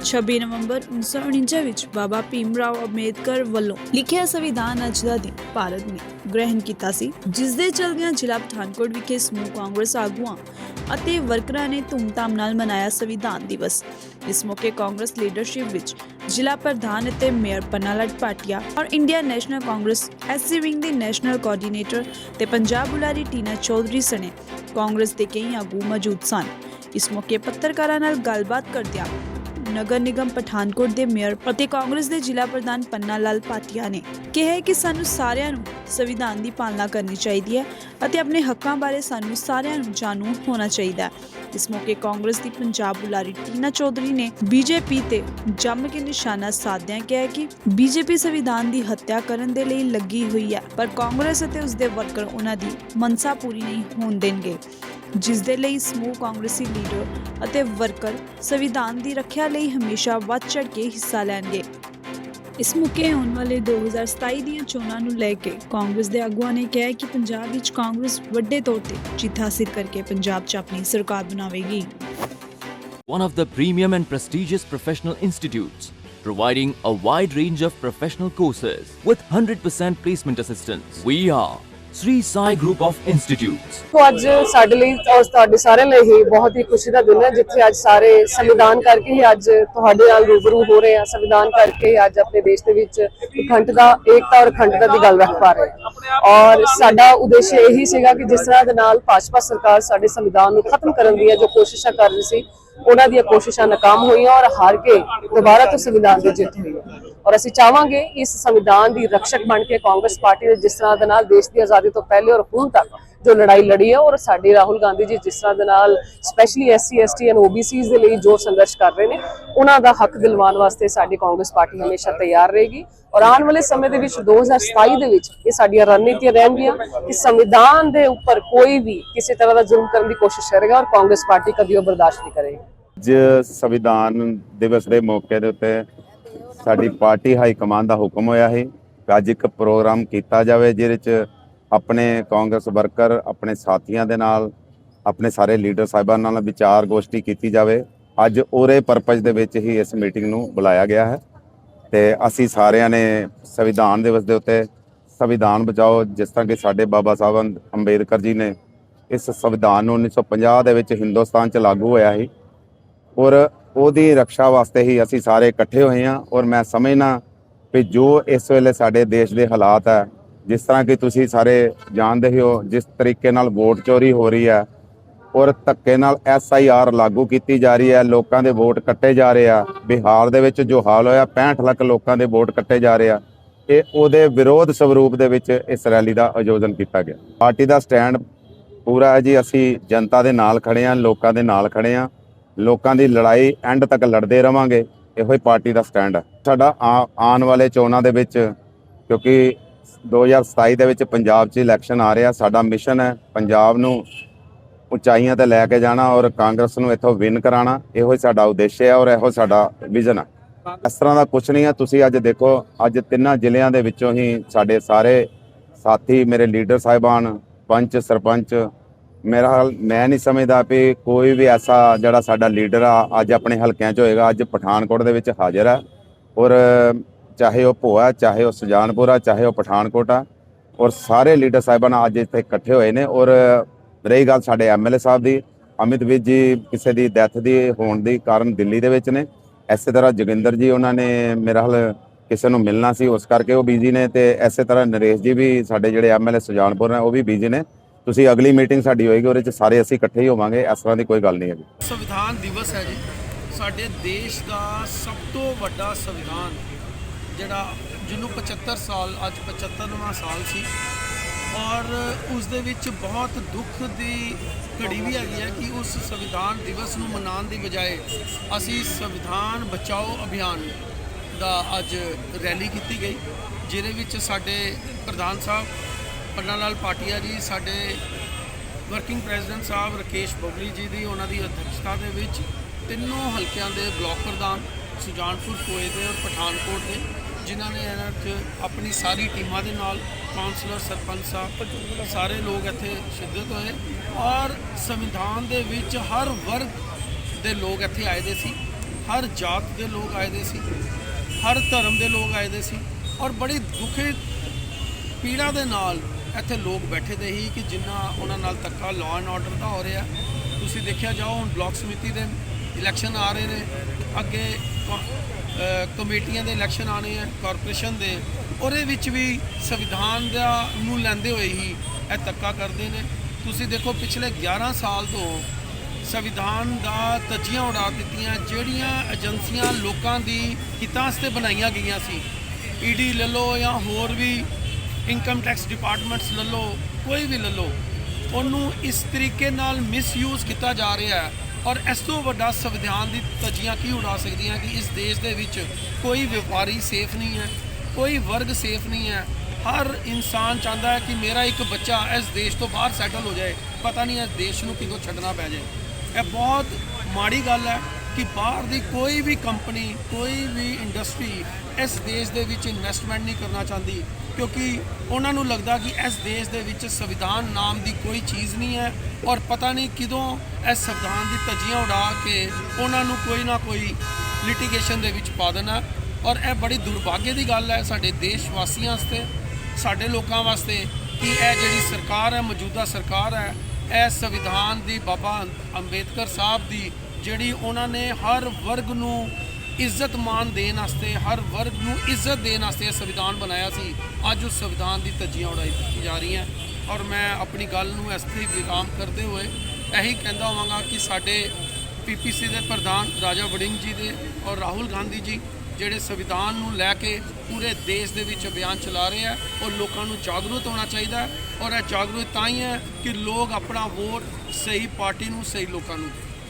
26 ਨਵੰਬਰ 1949 ਵਿੱਚ ਬਾਬਾ ਭੀਮ ਰਾਓ ਅੰਬੇਦਕਰ ਵੱਲੋਂ ਲਿਖਿਆ ਸੰਵਿਧਾਨ ਅੱਜ ਦਾ ਦਿਨ ਭਾਰਤ ਨੇ ਗ੍ਰਹਿਣ ਕੀਤਾ ਸੀ, ਜਿਸ ਦੇ ਚਲਦਿਆਂ ਜ਼ਿਲ੍ਹਾ ਪਠਾਨਕੋਟ ਵਿਖੇ ਸਮੂਹ ਕਾਂਗਰਸ ਆਗੂਆਂ ਅਤੇ ਵਰਕਰਾਂ ਨੇ ਧੂਮਧਾਮ ਨਾਲ ਮਨਾਇਆ ਸੰਵਿਧਾਨ ਦਿਵਸ। ਇਸ ਮੌਕੇ ਕਾਂਗਰਸ ਲੀਡਰਸ਼ਿਪ ਵਿੱਚ ਜ਼ਿਲ੍ਹਾ ਪ੍ਰਧਾਨ ਅਤੇ ਮੇਅਰ ਪਨਾਲਟ ਪਾਟਿਆ ਔਰ India national Congress SC wing ਦੀ ਨੈਸ਼ਨਲ ਕੋਆਰਡੀਨੇਟਰ ਤੇ ਪੰਜਾਬ ਬੁਲਾਰੀ ਟੀਨਾ ਚੌਧਰੀ ਸਣੇ ਕਾਂਗਰਸ ਦੇ ਕਈ ਆਗੂ ਮੌਜੂਦ ਸਨ। ਇਸ ਮੌਕੇ ਪੱਤਰਕਾਰਾਂ ਨਾਲ ਗੱਲਬਾਤ ਕਰਦਿਆਂ ਨਗਰ ਨਿਗਮ ਪਠਾਨਕੋਟ ਦੇ ਮੇਅਰ ਅਤੇ ਕਾਂਗਰਸ ਦੇ ਜ਼ਿਲ੍ਹਾ ਪ੍ਰਧਾਨ ਪੰਨਾ ਲਾਲ ਪਾਟਿਆ ਨੇ ਕਿਹਾ ਹੈ ਕਿ ਸਾਨੂੰ ਸਾਰਿਆਂ ਨੂੰ ਸੰਵਿਧਾਨ ਦੀ ਪਾਲਣਾ ਕਰਨੀ ਚਾਹੀਦੀ ਹੈ ਅਤੇ ਆਪਣੇ ਹੱਕਾਂ ਬਾਰੇ ਸਾਨੂੰ ਸਾਰਿਆਂ ਨੂੰ ਜਾਣੂ ਹੋਣਾ ਚਾਹੀਦਾ ਹੈ। ਇਸ ਮੌਕੇ ਕਾਂਗਰਸ ਦੀ ਪੰਜਾਬ ਬੁਲਾਰੀ ਟੀਨਾ ਚੌਧਰੀ ਨੇ ਬੀਜੇਪੀ ਤੇ ਜੰਮ ਕੇ ਨਿਸ਼ਾਨਾ ਸਾਧਦਿਆਂ ਕਿਹਾ ਕਿ ਬੀਜੇਪੀ ਸੰਵਿਧਾਨ ਦੀ ਹੱਤਿਆ ਕਰਨ ਦੇ ਲਈ ਲੱਗੀ ਹੋਈ ਹੈ, ਪਰ ਕਾਂਗਰਸ ਅਤੇ ਉਸ ਦੇ ਵਰਕਰ ਉਹਨਾਂ ਦੀ ਮਨਸਾ ਪੂਰੀ ਨਹੀਂ ਹੋਣ ਦੇਣਗੇ। ਜਿਸ ਦੇ ਲਈ ਸਮੂਹ ਕਾਂਗਰਸੀ ਲੀਡਰ ਅਤੇ ਵਰਕਰ ਸੰਵਿਧਾਨ ਦੀ ਰੱਖਿਆ ਲਈ ਹਮੇਸ਼ਾ ਵੱਧ ਚੜ੍ਹ ਕੇ ਹਿੱਸਾ ਲੈਣਗੇ ਇਸ ਮੌਕੇ ਆਉਣ ਵਾਲੇ 2027 ਦੀਆਂ ਚੋਣਾਂ ਨੂੰ ਲੈ ਕੇ ਕਾਂਗਰਸ ਦੇ ਆਗੂਆਂ ਨੇ ਕਿਹਾ ਕਿ ਪੰਜਾਬ ਵਿੱਚ ਕਾਂਗਰਸ ਵੱਡੇ ਤੌਰ ਤੇ ਜਿੱਤ ਹਾਸਿਲ ਕਰਕੇ ਪੰਜਾਬ 'ਚ ਆਪਣੀ ਸਰਕਾਰ ਬਣਾਵੇਗੀ one of the premium and prestigious professional institutes, providing a wide range of professional courses with 100% placement assistance. We are Sri Sai Group of Institutes. ਤੋਂ ਅੱਜ ਸਾਡੇ ਲਈ ਔਰ ਤੁਹਾਡੇ ਸਾਰਿਆਂ ਲਈ ਹੀ ਬਹੁਤ ਹੀ ਖੁਸ਼ੀ ਦਾ ਦਿਨ ਹੈ, ਜਿੱਥੇ ਅੱਜ ਸਾਰੇ ਸੰਵਿਧਾਨ ਕਰਕੇ ਹੀ ਅੱਜ ਤੁਹਾਡੇ ਨਾਲ ਰੂਬਰੂ ਹੋ ਰਹੇ ਹਾਂ, ਸੰਵਿਧਾਨ ਕਰਕੇ ਅੱਜ ਆਪਣੇ ਦੇਸ਼ ਦੇ ਵਿੱਚ ਅਖੰਡਤਾ, ਏਕਤਾ ਔਰ ਅਖੰਡਤਾ ਦੀ ਗੱਲ ਰੱਖ ਪਾ ਰਹੇ ਔਰ ਸਾਡਾ ਉਦੇਸ਼ ਇਹੀ ਸੀਗਾ ਕਿ ਜਿਸ ਤਰ੍ਹਾਂ ਦੇ ਨਾਲ ਭਾਜਪਾ ਸਰਕਾਰ ਸਾਡੇ ਸੰਵਿਧਾਨ ਨੂੰ ਖਤਮ ਕਰਨ ਦੀਆਂ ਜੋ ਕੋਸ਼ਿਸ਼ਾਂ ਕਰ ਰਹੀ ਸੀ, ਉਹਨਾਂ ਦੀਆਂ ਕੋਸ਼ਿਸ਼ਾਂ ਨਾਕਾਮ ਹੋਈਆਂ ਔਰ ਹਾਰ ਕੇ ਦੁਬਾਰਾ ਤੋਂ ਸੰਵਿਧਾਨ ਦੀ ਜਿੱਤ ਹੋਈ ਔਰ ਅਸੀਂ ਚਾਹਾਂਗੇ ਇਸ ਸੰਵਿਧਾਨ ਦੀ ਰਕਸ਼ਕ ਬਣ ਕੇ ਕਾਂਗਰਸ ਪਾਰਟੀ ਨੇ ਜਿਸ ਤਰ੍ਹਾਂ ਦੇ ਨਾਲ ਦੇਸ਼ ਦੀ ਆਜ਼ਾਦੀ ਤੋਂ ਪਹਿਲੇ ਔਰ ਹੁਣ ਤੱਕ ਜੋ ਲੜਾਈ ਲੜੀ ਹੈ ਔਰ ਸਾਡੇ ਰਾਹੁਲ ਗਾਂਧੀ ਜੀ ਜਿਸ ਤਰ੍ਹਾਂ ਦੇ ਨਾਲ specially SC ST and OBCs ਦੇ ਲਈ ਜੋ ਸੰਘਰਸ਼ ਕਰ ਰਹੇ ਨੇ, ਉਹਨਾਂ ਦਾ ਹੱਕ ਦਿਲਵਾਉਣ ਵਾਸਤੇ ਸਾਡੀ ਕਾਂਗਰਸ ਪਾਰਟੀ ਹਮੇਸ਼ਾ ਤਿਆਰ ਰਹੇਗੀ। ਔਰ ਆਉਣ ਵਾਲੇ ਸਮੇਂ ਦੇ ਵਿੱਚ 2027 ਦੇ ਵਿੱਚ ਇਹ ਸਾਡੀਆਂ ਰਣਨੀਤੀਆਂ ਰਹਿਣਗੀਆਂ ਕਿ ਸੰਵਿਧਾਨ ਦੇ ਉੱਪਰ ਕੋਈ ਵੀ ਕਿਸੇ ਤਰ੍ਹਾਂ ਦਾ ਜ਼ੁਲਮ ਕਰਨ ਦੀ ਕੋਸ਼ਿਸ਼ ਕਰੇਗਾ ਔਰ ਕਾਂਗਰਸ ਪਾਰਟੀ ਕਦੀ ਉਹ ਬਰਦਾਸ਼ਤ ਨਹੀਂ ਕਰੇਗੀ। ਅੱਜ ਸੰਵਿਧਾਨ ਦਿਵਸ ਦੇ ਮੌਕੇ ਦੇ ਉੱਤੇ ਸਾਡੀ ਪਾਰਟੀ ਹਾਈ ਕਮਾਂਡ ਦਾ ਹੁਕਮ ਹੋਇਆ ਹੈ ਅੱਜ ਇੱਕ ਪ੍ਰੋਗਰਾਮ ਕੀਤਾ ਜਾਵੇ, ਜਿਹਦੇ ਚ ਆਪਣੇ ਕਾਂਗਰਸ ਵਰਕਰ, ਆਪਣੇ ਸਾਥੀਆਂ ਦੇ ਨਾਲ, ਆਪਣੇ ਸਾਰੇ ਲੀਡਰ ਸਾਹਿਬਾਨ ਨਾਲ ਵਿਚਾਰ ਗੋਸ਼ਟੀ ਕੀਤੀ ਜਾਵੇ। ਅੱਜ ਉਹਦੇ ਪਰਪਸ ਦੇ ਵਿੱਚ ਹੀ ਇਸ ਮੀਟਿੰਗ ਨੂੰ ਬੁਲਾਇਆ ਗਿਆ ਹੈ ਤੇ ਅਸੀਂ ਸਾਰਿਆਂ ਨੇ ਸੰਵਿਧਾਨ ਦਿਵਸ ਦੇ ਉੱਤੇ ਸੰਵਿਧਾਨ ਬਚਾਓ, ਜਿਸ ਤਰ੍ਹਾਂ ਕਿ ਸਾਡੇ ਬਾਬਾ ਸਾਹਿਬ ਅੰਬੇਦਕਰ ਜੀ ਨੇ ਇਸ ਸੰਵਿਧਾਨ ਨੂੰ 1950 ਦੇ ਵਿੱਚ ਹਿੰਦੁਸਤਾਨ 'ਚ ਲਾਗੂ ਹੋਇਆ ਸੀ ਔਰ ਉਹਦੀ ਰੱਖਿਆ ਵਾਸਤੇ ਹੀ ਅਸੀਂ ਸਾਰੇ ਇਕੱਠੇ ਹੋਏ ਹਾਂ ਔਰ ਮੈਂ ਸਮਝਣਾ ਕਿ ਜੋ ਇਸ ਵੇਲੇ ਸਾਡੇ ਦੇਸ਼ ਦੇ ਹਾਲਾਤ ਹੈ, ਜਿਸ ਤਰ੍ਹਾਂ ਕਿ ਤੁਸੀਂ ਸਾਰੇ ਜਾਣਦੇ ਹੋ ਜਿਸ ਤਰੀਕੇ ਨਾਲ ਵੋਟ ਚੋਰੀ ਹੋ ਰਹੀ ਹੈ ਔਰ ਧੱਕੇ ਨਾਲ ਐਸ ਆਈ ਆਰ ਲਾਗੂ ਕੀਤੀ ਜਾ ਰਹੀ ਹੈ, ਲੋਕਾਂ ਦੇ ਵੋਟ ਕੱਟੇ ਜਾ ਰਹੇ ਆ, ਬਿਹਾਰ ਦੇ ਵਿੱਚ ਜੋ ਹਾਲ ਹੋਇਆ 65 ਲੱਖ ਲੋਕਾਂ ਦੇ ਵੋਟ ਕੱਟੇ ਜਾ ਰਹੇ ਆ, ਇਹ ਉਹਦੇ ਵਿਰੋਧ ਸਵਰੂਪ ਦੇ ਵਿੱਚ ਇਸ ਰੈਲੀ ਦਾ ਆਯੋਜਨ ਕੀਤਾ ਗਿਆ। ਪਾਰਟੀ ਦਾ ਸਟੈਂਡ ਪੂਰਾ ਹੈ ਜੀ, ਅਸੀਂ ਜਨਤਾ ਦੇ ਨਾਲ ਖੜੇ ਆ ਲੋਕਾਂ ਦੇ ਨਾਲ ਖੜੇ ਆ ਲੋਕਾਂ ਦੀ ਲੜਾਈ ਐਂਡ ਤੱਕ ਲੜਦੇ ਰਵਾਂਗੇ, ਇਹੋ ਹੀ ਪਾਰਟੀ ਦਾ ਸਟੈਂਡ ਹੈ ਸਾਡਾ ਆ- ਆਉਣ ਵਾਲੇ ਚੋਣਾਂ ਦੇ ਵਿੱਚ, ਕਿਉਂਕਿ 2027 ਦੇ ਵਿੱਚ ਪੰਜਾਬ 'ਚ ਇਲੈਕਸ਼ਨ ਆ ਰਿਹਾ, ਸਾਡਾ ਮਿਸ਼ਨ ਹੈ ਪੰਜਾਬ ਨੂੰ ਉਚਾਈਆਂ ਤੇ ਲੈ ਕੇ ਜਾਣਾ ਔਰ ਕਾਂਗਰਸ ਨੂੰ ਇੱਥੋਂ ਵਿਨ ਕਰਾਉਣਾ, ਇਹੋ ਹੀ ਸਾਡਾ ਉਦੇਸ਼ ਹੈ ਔਰ ਇਹੋ ਸਾਡਾ ਵਿਜ਼ਨ ਹੈ ਇਸ ਤਰ੍ਹਾਂ ਦਾ ਕੁਝ ਨਹੀਂ ਹੈ, ਤੁਸੀਂ ਅੱਜ ਦੇਖੋ, ਅੱਜ ਤਿੰਨਾਂ ਜ਼ਿਲ੍ਹਿਆਂ ਦੇ ਵਿੱਚੋਂ ਹੀ ਸਾਡੇ ਸਾਰੇ ਸਾਥੀ ਮੇਰੇ ਲੀਡਰ ਸਾਹਿਬਾਨ, ਪੰਚ, ਸਰਪੰਚ ਮੇਰਾ ਹਾਲ ਮੈਂ ਨਹੀਂ ਸਮਝਦਾ ਵੀ ਕੋਈ ਵੀ ਐਸਾ ਜਿਹੜਾ ਸਾਡਾ ਲੀਡਰ ਆ, ਅੱਜ ਆਪਣੇ ਹਲਕਿਆਂ 'ਚ ਹੋਏਗਾ, ਅੱਜ ਪਠਾਨਕੋਟ ਦੇ ਵਿੱਚ ਹਾਜ਼ਰ ਆ। ਔਰ ਚਾਹੇ ਉਹ ਭੋਆ, ਚਾਹੇ ਉਹ ਸੁਜਾਨਪੁਰ ਆ, ਚਾਹੇ ਉਹ ਪਠਾਨਕੋਟ ਆ, ਔਰ ਸਾਰੇ ਲੀਡਰ ਸਾਹਿਬਾਨ ਅੱਜ ਇੱਥੇ ਇਕੱਠੇ ਹੋਏ ਨੇ। ਔਰ ਰਹੀ ਗੱਲ ਸਾਡੇ ਐਮਐਲਏ ਸਾਹਿਬ ਦੀ, ਅਮਿਤ ਵਿਜ ਜੀ ਕਿਸੇ ਦੀ ਡੈਥ ਦੀ, ਹੋਣ ਦੀ ਕਾਰਨ ਦਿੱਲੀ ਦੇ ਵਿੱਚ ਨੇ। ਐਸੇ ਤਰ੍ਹਾਂ ਜੋਗਿੰਦਰ ਜੀ, ਉਹਨਾਂ ਨੇ ਮੇਰਾ ਹਾਲ ਕਿਸੇ ਨੂੰ ਮਿਲਣਾ ਸੀ, ਉਸ ਕਰਕੇ ਉਹ ਬਿਜ਼ੀ ਨੇ ਤੇ ਐਸੇ ਤਰ੍ਹਾਂ ਨਰੇਸ਼ ਜੀ ਵੀ ਸਾਡੇ ਜਿਹੜੇ ਐਮਐਲਏ ਸੁਜਾਨਪੁਰ ਨੇ, ਉਹ ਵੀ ਬਿਜ਼ੀ ਨੇ। ਤੁਸੀਂ ਅਗਲੀ ਮੀਟਿੰਗ ਸਾਡੀ ਹੋਏਗੀ, ਉਹਦੇ ਚ ਸਾਰੇ ਅਸੀਂ ਇਕੱਠੇ ਹੀ ਹੋਵਾਂਗੇ, ਇਸ ਤਰ੍ਹਾਂ ਦੀ ਕੋਈ ਗੱਲ ਨਹੀਂ ਹੈਗੀ। ਸੰਵਿਧਾਨ ਦਿਵਸ ਹੈ ਜੀ। ਸਾਡੇ ਦੇਸ਼ ਦਾ ਸਭ ਤੋਂ ਵੱਡਾ ਸੰਵਿਧਾਨ, ਜਿਹੜਾ ਜਿਹਨੂੰ 75 ਸਾਲ, ਅੱਜ 75ਵਾਂ ਸਾਲ ਸੀ। ਔਰ ਉਸ ਦੇ ਵਿੱਚ ਬਹੁਤ ਦੁੱਖ ਦੀ ਘੜੀ ਵੀ ਹੈਗੀ ਹੈ ਕਿ ਉਸ ਸੰਵਿਧਾਨ ਦਿਵਸ ਨੂੰ ਮਨਾਉਣ ਦੀ ਬਜਾਏ ਅਸੀਂ ਸੰਵਿਧਾਨ ਬਚਾਓ ਅਭਿਆਨ ਦਾ ਅੱਜ ਰੈਲੀ ਕੀਤੀ ਗਈ, ਜਿਹਦੇ ਵਿੱਚ ਸਾਡੇ ਪ੍ਰਧਾਨ ਸਾਹਿਬ ਪੰਨਾ ਲਾਲ ਪਾਟਿਆ ਜੀ, ਸਾਡੇ ਵਰਕਿੰਗ ਪ੍ਰੈਜ਼ੀਡੈਂਟ ਸਾਹਿਬ ਰਕੇਸ਼ ਬਬਲੀ ਜੀ ਦੀ ਉਹਨਾਂ ਦੀ ਅਧਿਕਸ਼ਤਾ ਦੇ ਵਿੱਚ ਤਿੰਨੋਂ ਹਲਕਿਆਂ ਦੇ ਬਲਾਕ ਪ੍ਰਧਾਨ ਸੁਜਾਨਪੁਰ, ਕੋਏ ਦੇ ਔਰ ਪਠਾਨਕੋਟ ਦੇ, ਜਿਨ੍ਹਾਂ ਨੇ ਇਹਨਾਂ 'ਚ ਆਪਣੀ ਸਾਰੀ ਟੀਮਾਂ ਦੇ ਨਾਲ ਕਾਉਂਸਲਰ ਸਰਪੰਚ ਸਾਹਿਬ, ਸਾਰੇ ਲੋਕ ਇੱਥੇ ਸ਼ਿੱਦਤ ਹੋਏ ਔਰ ਸੰਵਿਧਾਨ ਦੇ ਵਿੱਚ ਹਰ ਵਰਗ ਦੇ ਲੋਕ ਇੱਥੇ ਆਏ ਦੇ ਸੀ, ਹਰ ਜਾਤ ਦੇ ਲੋਕ ਆਏ ਦੇ ਸੀ, ਹਰ ਧਰਮ ਦੇ ਲੋਕ ਆਏ ਦੇ ਸੀ ਔਰ ਬੜੀ ਦੁਖੀ ਪੀੜਾ ਦੇ ਨਾਲ ਇੱਥੇ ਲੋਕ ਬੈਠੇ ਦੇ ਹੀ ਕਿ ਜਿੰਨਾ ਉਹਨਾਂ ਨਾਲ ਧੱਕਾ ਲਾਅ ਐਂਡ ਆਰਡਰ ਦਾ ਹੋ ਰਿਹਾ। ਤੁਸੀਂ ਦੇਖਿਆ ਜਾਓ, ਹੁਣ ਬਲਾਕ ਸਮਿਤੀ ਦੇ ਇਲੈਕਸ਼ਨ ਆ ਰਹੇ ਨੇ। ਅੱਗੇ ਕਮੇਟੀਆਂ ਦੇ ਇਲੈਕਸ਼ਨ ਆਣੇ ਆ ਕਾਰਪੋਰੇਸ਼ਨ ਦੇ। ਉਹਦੇ ਵਿੱਚ ਵੀ ਸੰਵਿਧਾਨ ਦਾ ਨੂੰ ਲੈਂਦੇ ਹੋਏ ਹੀ ਇਹ ਧੱਕਾ ਕਰਦੇ ਨੇ। ਤੁਸੀਂ ਦੇਖੋ, ਪਿਛਲੇ 11 ਸਾਲ ਤੋਂ ਸੰਵਿਧਾਨ ਦਾ ਤਜੀਆਂ ਉਡਾ ਦਿੱਤੀਆਂ। ਜਿਹੜੀਆਂ ਏਜੰਸੀਆਂ ਲੋਕਾਂ ਦੀ ਹਿੱਤਾਂ 'ਤੇ ਬਣਾਈਆਂ ਗਈਆਂ ਸੀ। ਈਡੀ ਲੈ ਲਓ ਜਾਂ ਹੋਰ ਵੀ ਇਨਕਮ ਟੈਕਸ ਡਿਪਾਰਟਮੈਂਟਸ ਲੈ ਲਓ, ਕੋਈ ਵੀ ਲੈ ਲਓ, ਉਹਨੂੰ ਇਸ ਤਰੀਕੇ ਨਾਲ ਮਿਸਯੂਜ਼ ਕੀਤਾ ਜਾ ਰਿਹਾ ਹੈ ਔਰ ਇਸ ਤੋਂ ਵੱਡਾ ਸੰਵਿਧਾਨ ਦੀ ਤਜੀਆਂ ਕੀ ਉਡਾ ਸਕਦੀਆਂ ਕਿ ਇਸ ਦੇਸ਼ ਦੇ ਵਿੱਚ ਕੋਈ ਵਪਾਰੀ ਸੇਫ ਨਹੀਂ ਹੈ, ਕੋਈ ਵਰਗ ਸੇਫ ਨਹੀਂ ਹੈ। ਹਰ ਇਨਸਾਨ ਚਾਹੁੰਦਾ ਹੈ ਕਿ ਮੇਰਾ ਇੱਕ ਬੱਚਾ ਇਸ ਦੇਸ਼ ਤੋਂ ਬਾਹਰ ਸੈਟਲ ਹੋ ਜਾਏ, ਪਤਾ ਨਹੀਂ ਇਸ ਦੇਸ਼ ਨੂੰ ਕਿਦੋਂ ਛੱਡਣਾ ਪੈ ਜਾਏ। ਇਹ ਬਹੁਤ ਮਾੜੀ ਗੱਲ ਹੈ। ਕਿ ਬਾਹਰ ਦੀ ਕੋਈ ਵੀ ਕੰਪਨੀ, ਕੋਈ ਵੀ ਇੰਡਸਟਰੀ ਇਸ ਦੇਸ਼ ਦੇ ਵਿੱਚ ਇਨਵੈਸਟਮੈਂਟ ਨਹੀਂ ਕਰਨਾ ਚਾਹੁੰਦੀ। ਕਿਉਂਕਿ ਉਹਨਾਂ ਨੂੰ ਲੱਗਦਾ ਕਿ ਇਸ ਦੇਸ਼ ਦੇ ਵਿੱਚ ਸੰਵਿਧਾਨ ਨਾਮ ਦੀ ਕੋਈ ਚੀਜ਼ ਨਹੀਂ ਹੈ ਔਰ ਪਤਾ ਨਹੀਂ ਕਿਦੋਂ ਇਸ ਸੰਵਿਧਾਨ ਦੀ ਧੱਜੀਆਂ ਉਡਾ ਕੇ ਉਹਨਾਂ ਨੂੰ ਕੋਈ ਨਾ ਕੋਈ ਲਿਟੀਗੇਸ਼ਨ ਦੇ ਵਿੱਚ ਪਾ ਦੇਣਾ। ਔਰ ਇਹ ਬੜੀ ਦੁਰਭਾਗੇ ਦੀ ਗੱਲ ਹੈ ਸਾਡੇ ਦੇਸ਼ ਵਾਸੀਆਂ ਵਾਸਤੇ, ਸਾਡੇ ਲੋਕਾਂ ਵਾਸਤੇ ਕਿ ਇਹ ਜਿਹੜੀ ਸਰਕਾਰ ਹੈ, ਮੌਜੂਦਾ ਸਰਕਾਰ ਹੈ, ਇਹ ਸੰਵਿਧਾਨ ਦੀ ਬਾਬਾ ਅੰਬੇਦਕਰ ਸਾਹਿਬ ਦੀ ਜਿਹੜੀ ਉਹਨਾਂ ਨੇ ਹਰ ਵਰਗ ਨੂੰ ਇੱਜ਼ਤ ਮਾਨ ਦੇਣ ਵਾਸਤੇ, ਹਰ ਵਰਗ ਨੂੰ ਇੱਜ਼ਤ ਦੇਣ ਵਾਸਤੇ ਇਹ ਸੰਵਿਧਾਨ ਬਣਾਇਆ ਸੀ। ਅੱਜ ਉਸ ਸੰਵਿਧਾਨ ਦੀ ਧੱਜੀਆਂ ਉਡਾਈ ਦਿੱਤੀ ਜਾ ਰਹੀਆਂ। ਔਰ ਮੈਂ ਆਪਣੀ ਗੱਲ ਨੂੰ ਇਸ ਤੇ ਵਿਰਾਮ ਕਰਦੇ ਹੋਏ ਇਹੀ ਕਹਿੰਦਾ ਹੋਵਾਂਗਾ ਕਿ ਸਾਡੇ ਪੀਪੀਸੀ ਦੇ ਪ੍ਰਧਾਨ ਰਾਜਾ ਵੜਿੰਗ ਜੀ ਦੇ ਔਰ ਰਾਹੁਲ ਗਾਂਧੀ ਜੀ ਜਿਹੜੇ ਸੰਵਿਧਾਨ ਨੂੰ ਲੈ ਕੇ ਪੂਰੇ ਦੇਸ਼ ਦੇ ਵਿੱਚ ਅਭਿਆਨ ਚਲਾ ਰਹੇ ਆ ਔਰ ਲੋਕਾਂ ਨੂੰ ਜਾਗਰੂਕ ਹੋਣਾ ਚਾਹੀਦਾ ਔਰ ਇਹ ਜਾਗਰੂਕ ਤਾਂ ਹੀ ਹੈ ਕਿ ਲੋਕ ਆਪਣਾ ਵੋਟ ਸਹੀ ਪਾਰਟੀ ਨੂੰ, ਸਹੀ ਲੋਕਾਂ ਨੂੰ